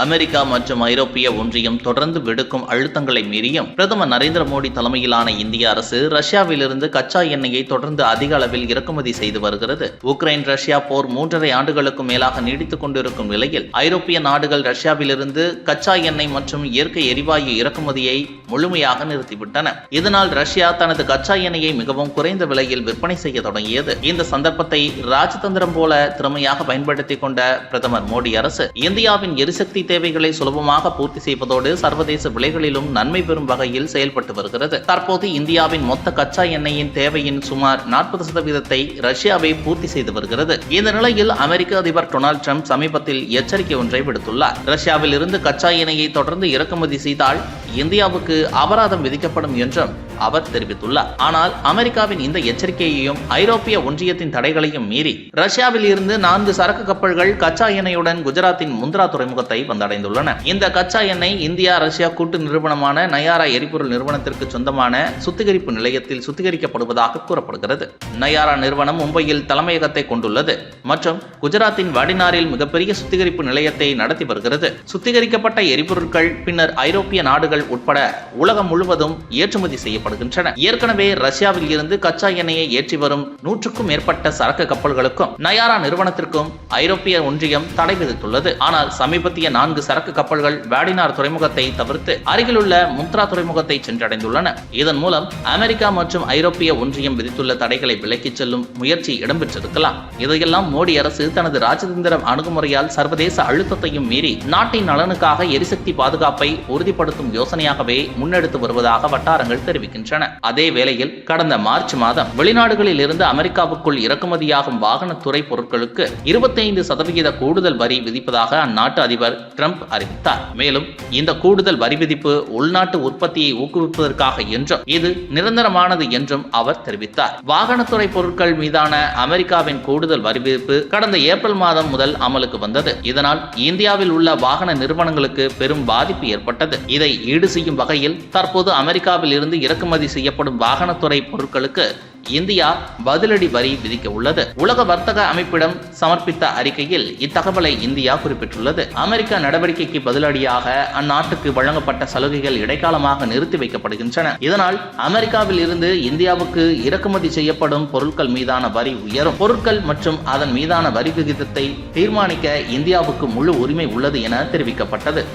America மற்றும் ஐரோப்பிய ஒன்றியம் தொடர்ந்து விடுக்கும் அழுத்தங்களை மீறியும் பிரதமர் நரேந்திர மோடி தலைமையிலான இந்திய அரசு ரஷ்யாவிலிருந்து கச்சா எண்ணெயை தொடர்ந்து அதிக அளவில் இறக்குமதி செய்து வருகிறது. உக்ரைன் ரஷ்யா போர் மூன்றரை ஆண்டுகளுக்கும் மேலாக நீடித்துக் கொண்டிருக்கும் நிலையில் ஐரோப்பிய நாடுகள் ரஷ்யாவிலிருந்து கச்சா எண்ணெய் மற்றும் இயற்கை எரிவாயு இறக்குமதியை முழுமையாக நிறுத்திவிட்டன. இதனால் ரஷ்யா தனது கச்சா எண்ணெயை மிகவும் குறைந்த விலையில் விற்பனை செய்ய தொடங்கியது. இந்த சந்தர்ப்பத்தை ராஜதந்திரம் போல திறமையாக பயன்படுத்திக் கொண்ட பிரதமர் மோடி அரசு இந்தியாவின் எரிசக்தி தேவைகளை சுலபமாக பூர்த்தி செய்வதோடு சர்வதேச விலைகளிலும் நன்மை பெறும் வகையில் செயல்பட்டு வருகிறது. தற்போது இந்தியாவின் மொத்த கச்சா எண்ணெயின் தேவையின் சுமார் நாற்பது சதவீதத்தை ரஷ்யாவை பூர்த்தி செய்து வருகிறது. இந்த நிலையில் அமெரிக்க அதிபர் டொனால்ட் ட்ரம்ப் சமீபத்தில் எச்சரிக்கை ஒன்றை விடுத்துள்ளார். ரஷ்யாவில் இருந்து கச்சா எண்ணெயை தொடர்ந்து இறக்குமதி செய்தால் இந்தியாவுக்கு அபராதம் விதிக்கப்படும் என்றும் அவர் தெரிவித்துள்ளார். ஆனால் அமெரிக்காவின் இந்த எச்சரிக்கையையும் ஐரோப்பிய ஒன்றியத்தின் தடைகளையும் மீறி ரஷ்யாவில் இருந்து நான்கு சரக்கு கப்பல்கள் கச்சா எண்ணெயுடன் குஜராத்தின் முந்த்ரா துறைமுகத்தை வந்தடைந்துள்ளன. இந்த கச்சா எண்ணெய் இந்தியா ரஷ்யா கூட்டு நிறுவனமான நயாரா எரிபொருள் நிறுவனத்திற்கு சொந்தமான சுத்திகரிப்பு நிலையத்தில் சுத்திகரிக்கப்படுவதாக கூறப்படுகிறது. நயாரா நிறுவனம் மும்பையில் தலைமையகத்தை கொண்டுள்ளது மற்றும் குஜராத்தின் வடினாரில் மிகப்பெரிய சுத்திகரிப்பு நிலையத்தை நடத்தி வருகிறது. சுத்திகரிக்கப்பட்ட எரிபொருட்கள் பின்னர் ஐரோப்பிய நாடுகள் உட்பட உலகம் முழுவதும் ஏற்றுமதி காணப்படுகின்றன. ஏற்கனவே ரஷ்யாவில் இருந்து கச்சா எண்ணெயை ஏற்றி வரும் நூற்றுக்கும் மேற்பட்ட சரக்கு கப்பல்களுக்கும் நயாரா நிறுவனத்திற்கும் ஐரோப்பிய ஒன்றியம் தடை விதித்துள்ளது. ஆனால் சமீபத்திய நான்கு சரக்கு கப்பல்கள் வேடினார் துறைமுகத்தை தவிர்த்து அருகிலுள்ள முத்ரா துறைமுகத்தை சென்றடைந்துள்ளன. இதன் மூலம் அமெரிக்கா மற்றும் ஐரோப்பிய ஒன்றியம் விதித்துள்ள தடைகளை விலக்கிச் செல்லும் முயற்சி இடம்பெற்றிருக்கலாம். இதையெல்லாம் மோடி அரசு தனது ராஜதந்திர அணுகுமுறையால் சர்வதேச அழுத்தத்தையும் மீறி நாட்டின் நலனுக்காக எரிசக்தி பாதுகாப்பை உறுதிப்படுத்தும் யோசனையாகவே முன்னெடுத்து வருவதாக வட்டாரங்கள் தெரிவிக்கின்றன. அதே வேளையில் கடந்த மார்ச் மாதம் வெளிநாடுகளில் இருந்து அமெரிக்காவுக்குள் இறக்குமதியாகும் வாகனத்துறை பொருட்களுக்கு இருபத்தைந்து சதவிகித கூடுதல் வரி விதிப்பதாக அந்நாட்டு அதிபர் ட்ரம்ப் அறிவித்தார். மேலும் இந்த கூடுதல் வரி விதிப்பு உள்நாட்டு உற்பத்தியை ஊக்குவிப்பதற்காக என்றும் இது நிரந்தரமானது என்றும் அவர் தெரிவித்தார். வாகனத்துறை பொருட்கள் மீதான அமெரிக்காவின் கூடுதல் வரி விதிப்பு கடந்த ஏப்ரல் மாதம் முதல் அமலுக்கு வந்தது. இதனால் இந்தியாவில் உள்ள வாகன நிறுவனங்களுக்கு பெரும் பாதிப்பு ஏற்பட்டது. இதை ஈடு செய்யும் வகையில் தற்போது அமெரிக்காவில் இருந்து இறக்குமதி செய்யப்படும் வாகனத்துறை பொருட்களுக்கு இந்தியா பதிலடி வரி விதிக்க உள்ளது. உலக வர்த்தக அமைப்பிடம் சமர்ப்பித்த அறிக்கையில் இத்தகவலை இந்தியா குறிப்பிட்டுள்ளது. அமெரிக்க நடவடிக்கைக்கு பதிலடியாக அந்நாட்டுக்கு வழங்கப்பட்ட சலுகைகள் இடைக்காலமாக நிறுத்தி வைக்கப்படுகின்றன. இதனால் அமெரிக்காவில் இருந்து இந்தியாவுக்கு இறக்குமதி செய்யப்படும் பொருட்கள் மீதான வரி உயரும். பொருட்கள் மற்றும் அதன் மீதான வரி விகிதத்தை தீர்மானிக்க இந்தியாவுக்கு முழு உரிமை உள்ளது என தெரிவிக்கப்பட்டது.